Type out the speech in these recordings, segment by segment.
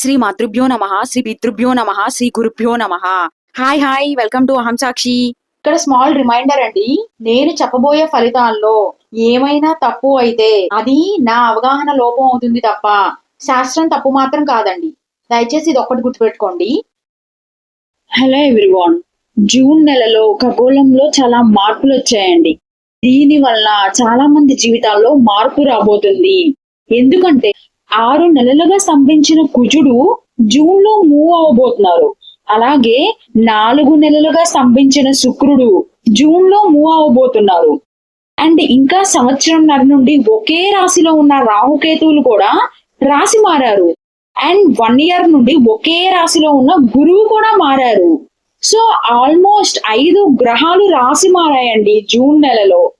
శ్రీ మాతృభ్యో నమ శ్రీ పితృభ్యో నమ శ్రీ గురుభ్యో నమ. హాయ్ హాయ్ వెల్కమ్ టు అహం సాక్షి ఇక్కడ స్మాల్ రిమైండర్ అండి నేను చెప్పబోయే ఫలితాల్లో ఏమైనా తప్పు అయితే అది నా అవగాహన లోపం అవుతుంది తప్ప శాస్త్రం తప్పు మాత్రం కాదండి. దయచేసి ఇది ఒక్కటి గుర్తుపెట్టుకోండి. హలో ఎవ్రీవాన్ జూన్ నెలలో ఖగోళంలో చాలా మార్పులు వచ్చాయండి. దీని వల్ల చాలా మంది జీవితాల్లో మార్పు రాబోతుంది. ఎందుకంటే ఆరు నెలలుగా స్తంభించిన కుజుడు జూన్లో మూవ్ అవబోతున్నారు. అలాగే నాలుగు నెలలుగా స్తంభించిన శుక్రుడు జూన్లో మూవ్ అవబోతున్నారు. అండ్ ఇంకా సంవత్సరంన్నర నుండి ఒకే రాశిలో ఉన్న రాహుకేతువులు కూడా రాశి మారారు. అండ్ వన్ ఇయర్ నుండి ఒకే రాశిలో ఉన్న గురువు కూడా మారారు. సో ఆల్మోస్ట్ ఐదు గ్రహాలు రాసి మారాయండి జూన్ నెలలో.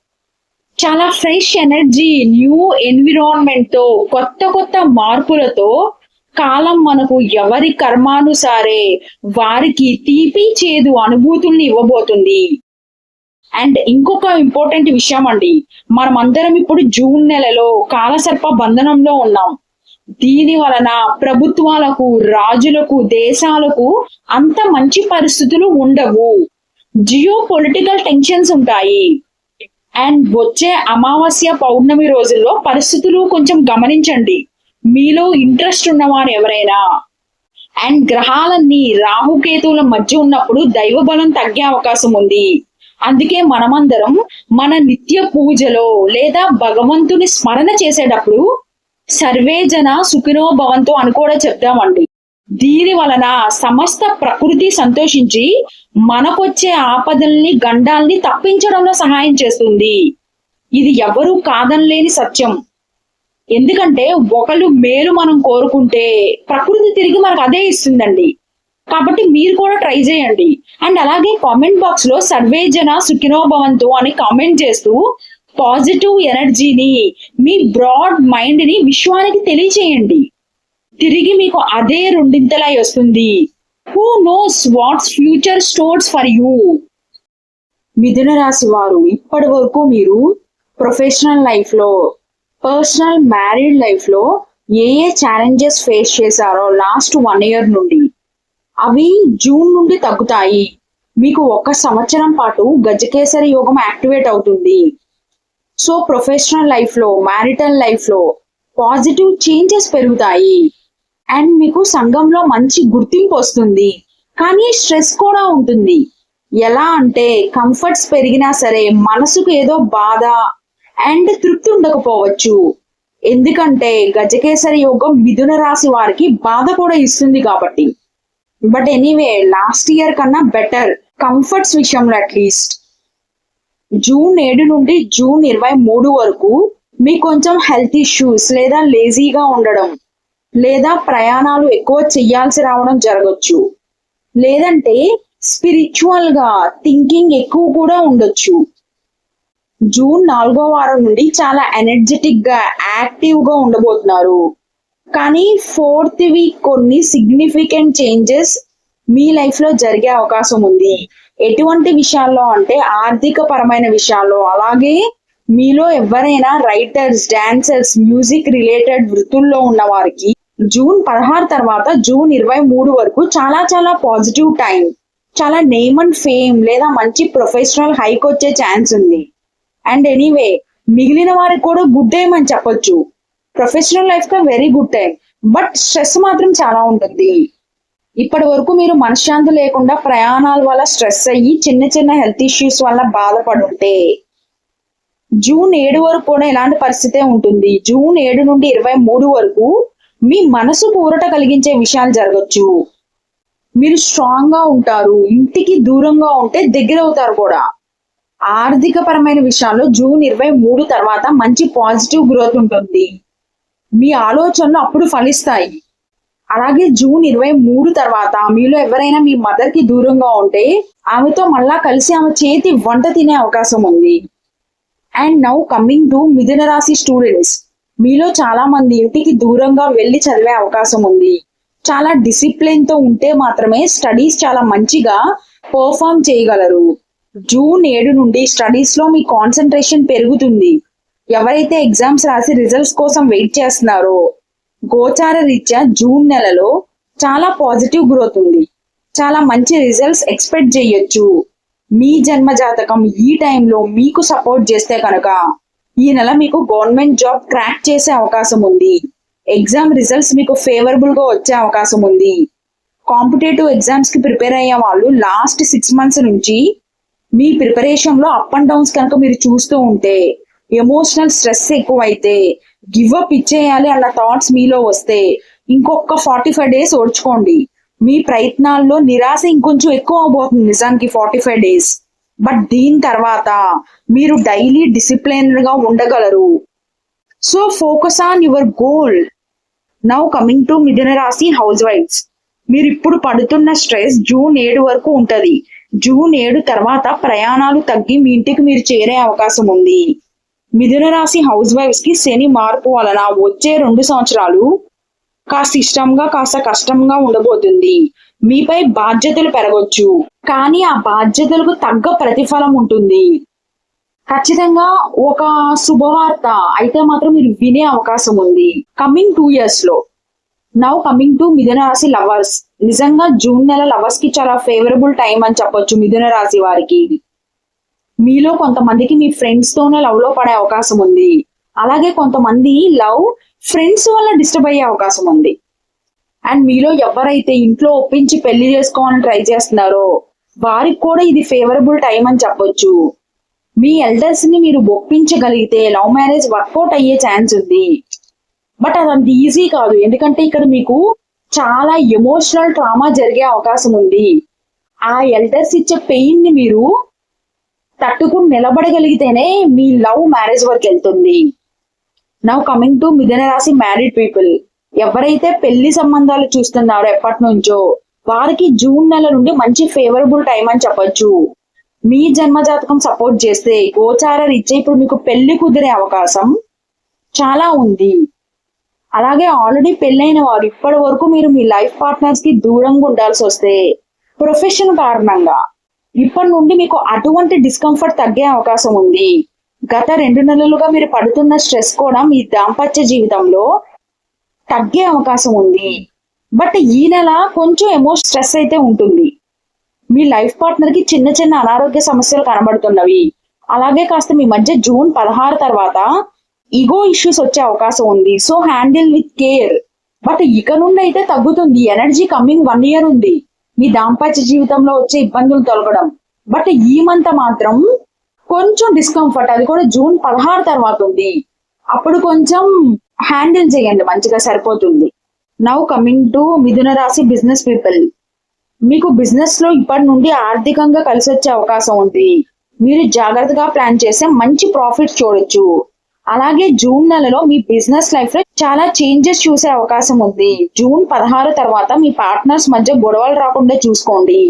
చాలా ఫ్రెష్ ఎనర్జీ న్యూ ఎన్విరాన్మెంట్తో కొత్త కొత్త మార్పులతో కాలం మనకు ఎవరి కర్మానుసారే వారికి తీపి చేదు అనుభూతుల్ని ఇవ్వబోతుంది. అండ్ ఇంకొక ఇంపార్టెంట్ విషయం అండి. మనమందరం ఇప్పుడు జూన్ నెలలో కాలసర్ప బంధనంలో ఉన్నాం. దీని వలన ప్రభుత్వాలకు రాజులకు దేశాలకు అంత మంచి పరిస్థితులు ఉండవు. జియో పొలిటికల్ టెన్షన్స్ ఉంటాయి. అండ్ వచ్చే అమావాస్య పౌర్ణమి రోజుల్లో పరిస్థితులు కొంచెం గమనించండి. మీలో ఇంట్రెస్ట్ ఉన్నవారు ఎవరైనా? అండ్ గ్రహాలన్నీ రాహుకేతువుల మధ్య ఉన్నప్పుడు దైవ బలం తగ్గే అవకాశం ఉంది. అందుకే మనమందరం మన నిత్య పూజలో లేదా భగవంతుని స్మరణ చేసేటప్పుడు సర్వే జన సుఖినో భవంతో అని కూడా చెప్తామండి. దీని వలన సమస్త ప్రకృతి సంతోషించి మనకొచ్చే ఆపదల్ని గండాల్ని తప్పించడంలో సహాయం చేస్తుంది. ఇది ఎవరూ కాదనలేని సత్యం. ఎందుకంటే ఒకళ్ళు మేలు మనం కోరుకుంటే ప్రకృతి తిరిగి మనకు అదే ఇస్తుందండి. కాబట్టి మీరు కూడా ట్రై చేయండి. అండ్ అలాగే కామెంట్ బాక్స్లో సర్వే జన అని కామెంట్ చేస్తూ పాజిటివ్ ఎనర్జీని మీ బ్రాడ్ మైండ్ని విశ్వానికి తెలియచేయండి. తిరిగి మీకు అదే రెండింతలై వస్తుంది. Who knows what's future stores for you మిథున రాశి వారు ఇప్పటి వరకు మీరు ప్రొఫెషనల్ లైఫ్లో పర్సనల్ మ్యారీడ్ లైఫ్లో ఏ ఏ ఛాలెంజెస్ ఫేస్ చేశారో లాస్ట్ వన్ ఇయర్ నుండి అవి జూన్ నుండి తగ్గుతాయి. మీకు ఒక సంవత్సరం పాటు గజకేసరి యోగం యాక్టివేట్ అవుతుంది. సో ప్రొఫెషనల్ లైఫ్లో మ్యారిటల్ లైఫ్లో పాజిటివ్ చేంజెస్ పెరుగుతాయి. అండ్ మీకు సంఘంలో మంచి గుర్తింపు వస్తుంది. కానీ స్ట్రెస్ కూడా ఉంటుంది. ఎలా అంటే కంఫర్ట్స్ పెరిగినా సరే మనసుకు ఏదో బాధ అండ్ తృప్తి ఉండకపోవచ్చు. ఎందుకంటే గజకేసరి యోగం మిథున రాశి వారికి బాధ కూడా ఇస్తుంది కాబట్టి. బట్ ఎనీవే లాస్ట్ ఇయర్ కన్నా బెటర్ కంఫర్ట్స్ విషయంలో అట్లీస్ట్ జూన్ ఏడు నుండి జూన్ ఇరవై మూడు వరకు మీ కొంచెం హెల్త్ ఇష్యూస్ లేదా లేజీగా ఉండడం లేదా ప్రయాణాలు ఎక్కువ చెయ్యాల్సి రావడం జరగచ్చు. లేదంటే స్పిరిచువల్గా థింకింగ్ ఎక్కువ కూడా ఉండొచ్చు. జూన్ నాలుగో వారం నుండి చాలా ఎనర్జెటిక్గా యాక్టివ్గా ఉండబోతున్నారు. కానీ ఫోర్త్ వీక్ కొన్ని సిగ్నిఫికెంట్ చేంజెస్ మీ లైఫ్లో జరిగే అవకాశం ఉంది. ఎటువంటి విషయాల్లో అంటే ఆర్థిక పరమైన విషయాల్లో అలాగే మీలో ఎవరైనా రైటర్స్ డాన్సర్స్ మ్యూజిక్ రిలేటెడ్ వృత్తుల్లో ఉన్న వారికి జూన్ పదహారు తర్వాత జూన్ ఇరవై మూడు వరకు చాలా చాలా పాజిటివ్ టైం చాలా నేమ్ అండ్ ఫేమ్ లేదా మంచి ప్రొఫెషనల్ హైక్ వచ్చే ఛాన్స్ ఉంది. అండ్ ఎనీవే మిగిలిన వారికి కూడా గుడ్ టైం అని చెప్పొచ్చు. ప్రొఫెషనల్ లైఫ్గా very good time but stress మాత్రం చాలా ఉంటుంది. ఇప్పటి వరకు మీరు మనశ్శాంతి లేకుండా ప్రయాణాల వల్ల స్ట్రెస్ అయ్యి చిన్న చిన్న హెల్త్ ఇష్యూస్ వల్ల బాధపడుంటే జూన్ ఏడు వరకు కూడా ఇలాంటి పరిస్థితే ఉంటుంది. జూన్ ఏడు నుండి ఇరవై మూడు వరకు మీ మనసు పూరట కలిగించే విషయాలు జరగచ్చు. మీరు స్ట్రాంగ్గా ఉంటారు ఇంటికి దూరంగా ఉంటే దగ్గర అవుతారు కూడా. ఆర్థిక పరమైన విషయాల్లో జూన్ ఇరవై మూడు తర్వాత మంచి పాజిటివ్ గ్రోత్ ఉంటుంది. మీ ఆలోచనలు అప్పుడు ఫలిస్తాయి. అలాగే జూన్ ఇరవై మూడు తర్వాత మీలో ఎవరైనా మీ మదర్కి దూరంగా ఉంటే ఆమెతో మళ్ళా కలిసి ఆమె చేతి వంట తినే అవకాశం ఉంది. అండ్ నౌ కమింగ్ టు మిథున రాశి స్టూడెంట్స్. మీలో చాలా మంది ఇంటికి దూరంగా వెళ్ళి చదివే అవకాశం ఉంది. చాలా డిసిప్లిన్తో ఉంటే మాత్రమే స్టడీస్ చాలా మంచిగా పర్ఫామ్ చేయగలరు. జూన్ ఏడు నుండి స్టడీస్లో మీ కాన్సన్ట్రేషన్ పెరుగుతుంది. ఎవరైతే ఎగ్జామ్స్ రాసి రిజల్ట్స్ కోసం వెయిట్ చేస్తున్నారో గోచార రీత్యా జూన్ నెలలో చాలా పాజిటివ్ గ్రోత్ ఉంది. చాలా మంచి రిజల్ట్స్ ఎక్స్పెక్ట్ చేయొచ్చు. మీ జన్మ జాతకం ఈ టైంలో మీకు సపోర్ట్ చేస్తే కనుక ఈ నెల మీకు గవర్నమెంట్ జాబ్ క్రాక్ చేసే అవకాశం ఉంది. ఎగ్జామ్ రిజల్ట్స్ మీకు ఫేవరబుల్గా వచ్చే అవకాశం ఉంది. కాంపిటేటివ్ ఎగ్జామ్స్కి ప్రిపేర్ అయ్యే వాళ్ళు లాస్ట్ సిక్స్ మంత్స్ నుంచి మీ ప్రిపరేషన్లో అప్ అండ్ డౌన్స్ కనుక మీరు చూస్తూ ఉంటే ఎమోషనల్ స్ట్రెస్ ఎక్కువైతే గివ్ అప్ ఇచ్చేయాలి అన్న థాట్స్ మీలో వస్తే ఇంకొక ఫార్టీ ఫైవ్ డేస్ ఓడ్చుకోండి. మీ ప్రయత్నాల్లో నిరాశ ఇంకొంచెం ఎక్కువ అవబోతుంది నిజానికి ఫార్టీ ఫైవ్ డేస్. బట్ దీని తర్వాత మీరు డైలీ డిసిప్లైన్గా ఉండగలరు. So focus on your goal now coming to మిథున రాశి హౌస్ వైఫ్స్ మీరు ఇప్పుడు పడుతున్న స్ట్రెస్ జూన్ ఏడు వరకు ఉంటుంది. జూన్ ఏడు తర్వాత ప్రయాణాలు తగ్గి మీ ఇంటికి మీరు చేరే అవకాశం ఉంది. మిథున రాశి హౌస్ వైఫ్స్కి శని మార్పు వలన వచ్చే రెండు సంవత్సరాలు కాస్త ఇష్టంగా కాస్త కష్టంగా ఉండబోతుంది. మీపై బాధ్యతలు పెరగొచ్చు. కానీ ఆ బాధ్యతలకు తగ్గ ప్రతిఫలం ఉంటుంది. ఖచ్చితంగా ఒక శుభవార్త అయితే మాత్రం మీరు వినే అవకాశం ఉంది. కమింగ్ టూ ఇయర్స్లో. నవ్ కమింగ్ టు మిథున రాశి లవర్స్ నిజంగా జూన్ నెల లవర్స్కి చాలా ఫేవరబుల్ టైం అని చెప్పొచ్చు మిథున రాశి వారికి. మీలో కొంతమందికి మీ ఫ్రెండ్స్ తోనే లవ్లో పడే అవకాశం ఉంది. అలాగే కొంతమంది లవ్ ఫ్రెండ్స్ వల్ల డిస్టర్బ్ అయ్యే అవకాశం ఉంది. అండ్ మీలో ఎవరైతే ఇంట్లో ఒప్పించి పెళ్ళి చేసుకోవాలని ట్రై చేస్తున్నారో వారికి కూడా ఇది ఫేవరబుల్ టైం అని చెప్పొచ్చు. మీ ఎల్డర్స్ని మీరు ఒప్పించగలిగితే లవ్ మ్యారేజ్ వర్కౌట్ అయ్యే ఛాన్స్ ఉంది. బట్ అది అంత ఈజీ కాదు. ఎందుకంటే ఇక్కడ మీకు చాలా ఎమోషనల్ ట్రామా జరిగే అవకాశం ఉంది. ఆ ఎల్డర్స్ ఇచ్చే పెయిన్ని మీరు తట్టుకుని నిలబడగలిగితేనే మీ లవ్ మ్యారేజ్ వరకు వెళ్తుంది. నవ్ కమింగ్ టు మిథున రాశి మ్యారీడ్ పీపుల్ ఎవరైతే పెళ్ళి సంబంధాలు చూస్తున్నారో ఎప్పటి నుంచో వారికి జూన్ నెల నుండి మంచి ఫేవరబుల్ టైం అని చెప్పొచ్చు. మీ జన్మ జాతకం సపోర్ట్ చేస్తే గోచార రీత్యా ఇప్పుడు మీకు పెళ్ళి కుదిరే అవకాశం చాలా ఉంది. అలాగే ఆల్రెడీ పెళ్ళైన వారు ఇప్పటి వరకు మీరు మీ లైఫ్ పార్ట్నర్స్కి దూరంగా ఉండాల్సి వస్తే ప్రొఫెషన్ కారణంగా ఇప్పటి నుండి మీకు అటువంటి డిస్కంఫర్ట్ తగ్గే అవకాశం ఉంది. గత రెండు నెలలుగా మీరు పడుతున్న స్ట్రెస్ కూడా మీ దాంపత్య జీవితంలో తగ్గే అవకాశం ఉంది. బట్ ఈ నెల కొంచెం ఎమో స్ట్రెస్ అయితే ఉంటుంది. మీ లైఫ్ పార్ట్నర్కి చిన్న చిన్న అనారోగ్య సమస్యలు కనబడుతున్నవి. అలాగే కాస్త మీ మధ్య జూన్ పదహారు తర్వాత ఈగో ఇష్యూస్ వచ్చే అవకాశం ఉంది. So handle with care. But ఇక నుండి అయితే తగ్గుతుంది. ఎనర్జీ కమింగ్ వన్ ఇయర్ ఉంది. మీ దాంపత్య జీవితంలో వచ్చే ఇబ్బందులు తొలగడం. బట్ ఈ మంత్ మాత్రం కొంచెం డిస్కంఫర్ట్ అది కూడా జూన్ పదహారు తర్వాత ఉంది. అప్పుడు కొంచెం హ్యాండిల్ చేయండి మంచిగా సరిపోతుంది. నౌ కమింగ్ టు మిథున రాశి బిజినెస్ పీపుల్ మీకు బిజినెస్లో ఇప్పటి నుండి ఆర్థికంగా కలిసి వచ్చే అవకాశం ఉంది. మీరు జాగ్రత్తగా ప్లాన్ చేస్తే మంచి ప్రాఫిట్ చూడొచ్చు. అలాగే జూన్ నెలలో మీ బిజినెస్ లైఫ్లో చాలా చేంజెస్ చూసే అవకాశం ఉంది. జూన్ పదహారు తర్వాత మీ పార్ట్నర్స్ మధ్య గొడవలు రాకుండా చూసుకోండి.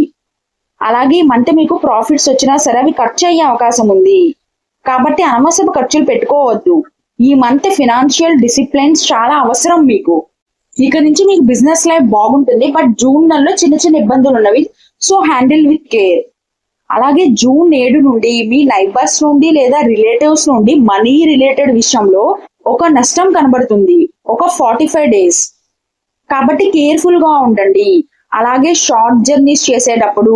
అలాగే మంత్ మీకు ప్రాఫిట్స్ వచ్చినా సరే అవి ఖర్చు అయ్యే అవకాశం ఉంది. కాబట్టి అనవసర ఖర్చులు పెట్టుకోవద్దు. ఈ మంత్ ఫినాన్షియల్ డిసిప్లిన్స్ చాలా అవసరం మీకు. ఇక నుంచి మీకు బిజినెస్ లైఫ్ బాగుంటుంది బట్ జూన్ నెలలో చిన్న చిన్న ఇబ్బందులు ఉన్నవి. సో హ్యాండిల్ విత్ కేర్ అలాగే జూన్ ఏడు నుండి మీ నైబర్స్ నుండి లేదా రిలేటివ్స్ నుండి మనీ రిలేటెడ్ విషయంలో ఒక నష్టం కనబడుతుంది. ఒక ఫార్టీ ఫైవ్ డేస్ కాబట్టి కేర్ఫుల్గా ఉండండి. అలాగే షార్ట్ జర్నీస్ చేసేటప్పుడు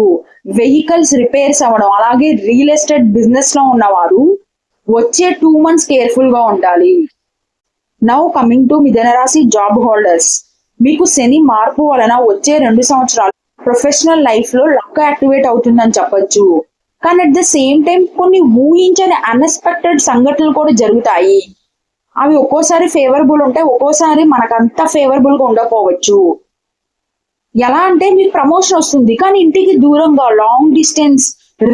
వెహికల్స్ రిపేర్స్ అవ్వడం అలాగే రియల్ ఎస్టేట్ బిజినెస్లో ఉన్నవారు వచ్చే టూ మంత్స్ కేర్ఫుల్గా ఉండాలి. నౌ కమింగ్ టు మిథున రాశి జాబ్ హోల్డర్స్ మీకు శని మార్పు వలన వచ్చే రెండు సంవత్సరాలు ప్రొఫెషనల్ లైఫ్లో లక్ యాక్టివేట్ అవుతుందని చెప్పొచ్చు. కానీ అట్ ద సేమ్ టైం కొన్ని ఊహించని అన్ఎక్స్పెక్టెడ్ సంఘటనలు కూడా జరుగుతాయి. అవి ఒక్కోసారి ఫేవరబుల్ ఉంటాయి ఒక్కోసారి మనకంత ఫేవరబుల్గా ఉండకపోవచ్చు. ఎలా అంటే మీకు ప్రమోషన్ వస్తుంది కానీ ఇంటికి దూరంగా లాంగ్ డిస్టెన్స్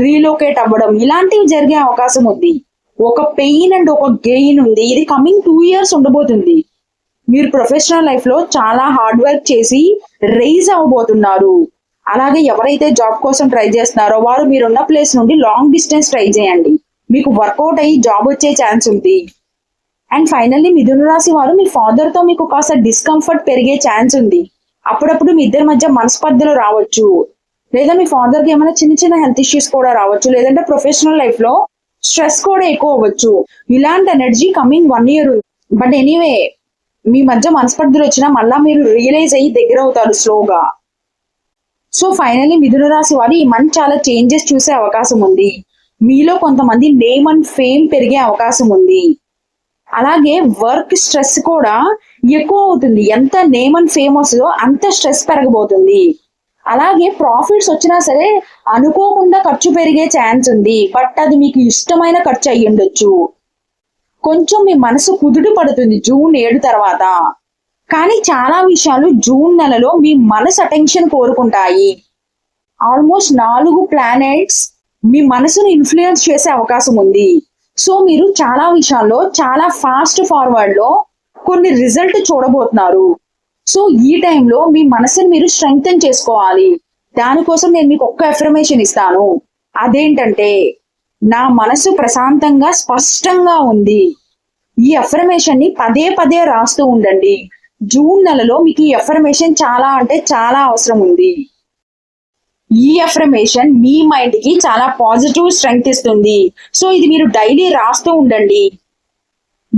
రీలోకేట్ అవ్వడం ఇలాంటివి జరిగే అవకాశం ఉంది. ఒక పెయిన్ అండ్ ఒక గెయిన్ ఉంది. ఇది కమింగ్ టూ ఇయర్స్ ఉండబోతుంది. మీరు ప్రొఫెషనల్ లైఫ్లో చాలా హార్డ్ వర్క్ చేసి రైజ్ అవ్వబోతున్నారు. అలాగే ఎవరైతే జాబ్ కోసం ట్రై చేస్తున్నారో వారు మీరున్న ప్లేస్ నుండి లాంగ్ డిస్టెన్స్ ట్రై చేయండి. మీకు వర్కౌట్ అయ్యి జాబ్ వచ్చే ఛాన్స్ ఉంది. అండ్ ఫైనల్లీ మిథున రాశి వారు మీ ఫాదర్తో మీకు కాస్త డిస్కంఫర్ట్ పెరిగే ఛాన్స్ ఉంది. అప్పుడప్పుడు మీ ఇద్దరి మధ్య మనస్పర్ధలు రావచ్చు. లేదా మీ ఫాదర్కి ఏమైనా చిన్న చిన్న హెల్త్ ఇష్యూస్ కూడా రావచ్చు. లేదంటే ప్రొఫెషనల్ లైఫ్లో స్ట్రెస్ కూడా ఎక్కువ అవ్వచ్చు. ఇలాంటి energy coming one year but anyway మీ మధ్య మనస్పర్ధలు వచ్చినా మళ్ళా మీరు రియలైజ్ అయ్యి దగ్గర అవుతారు స్లోగా. సో ఫైనల్లీ మిథున రాశి వారు ఈ మంత్ చాలా చేంజెస్ చూసే అవకాశం ఉంది. మీలో కొంతమంది నేమ్ అండ్ ఫేమ్ పెరిగే అవకాశం ఉంది. అలాగే వర్క్ స్ట్రెస్ కూడా ఎక్కువ అవుతుంది. ఎంత నేమ్ అండ్ ఫేమ్ వస్తుందో అంత స్ట్రెస్ పెరగబోతుంది. అలాగే ప్రాఫిట్స్ వచ్చినా సరే అనుకోకుండా ఖర్చు పెరిగే ఛాన్స్ ఉంది. బట్ అది మీకు ఇష్టమైన ఖర్చు అయ్యి ఉండొచ్చు. కొంచెం మీ మనసు కుదుడు పడుతుంది జూన్ ఏడు తర్వాత. కానీ చాలా విషయాలు జూన్ నెలలో మీ మనసు అటెన్షన్ కోరుకుంటాయి. ఆల్మోస్ట్ నాలుగు ప్లానెట్స్ మీ మనసును ఇన్ఫ్లుయెన్స్ చేసే అవకాశం ఉంది. సో మీరు చాలా విషయాల్లో చాలా ఫాస్ట్ ఫార్వర్డ్లో కొన్ని రిజల్ట్ చూడబోతున్నారు. సో ఈ టైంలో మీ మనసుని మీరు స్ట్రెంగ్తన్ చేసుకోవాలి. దానికోసం నేను మీకు ఒక్క ఎఫర్మేషన్ ఇస్తాను. అదేంటంటే నా మనసు ప్రశాంతంగా స్పష్టంగా ఉంది. ఈ అఫర్మేషన్ని పదే పదే రాస్తూ ఉండండి. జూన్ నెలలో మీకు ఈ అఫర్మేషన్ చాలా అంటే చాలా అవసరం ఉంది. ఈ అఫర్మేషన్ మీ మైండ్కి చాలా పాజిటివ్ స్ట్రెంగ్త్ ఇస్తుంది. సో ఇది మీరు డైలీ రాస్తూ ఉండండి.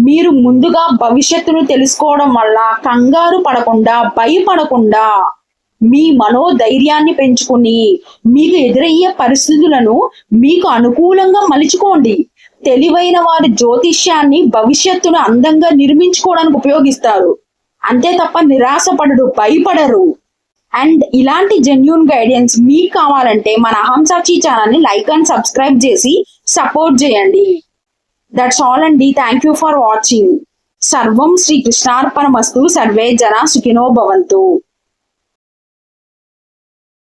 మీరు ముందుగా భవిష్యత్తును తెలుసుకోవడం వల్ల కంగారు పడకుండా భయపడకుండా మీ మనోధైర్యాన్ని పెంచుకుని మీకు ఎదురయ్యే పరిస్థితులను మీకు అనుకూలంగా మలుచుకోండి. తెలివైన వారి జ్యోతిష్యాన్ని భవిష్యత్తును అందంగా నిర్మించుకోవడానికి ఉపయోగిస్తారు. అంతే తప్ప నిరాశపడరు భయపడరు. అండ్ ఇలాంటి జెన్యున్ గైడెన్స్ మీకు కావాలంటే మన అహం ఛానల్ని లైక్ అండ్ సబ్స్క్రైబ్ చేసి సపోర్ట్ చేయండి. దట్స్ ఆల్ అండి థ్యాంక్ యూ ఫర్ వాచింగ్ సర్వం శ్రీ కృష్ణార్పణమస్తు సర్వే జన సుఖినో భవంతు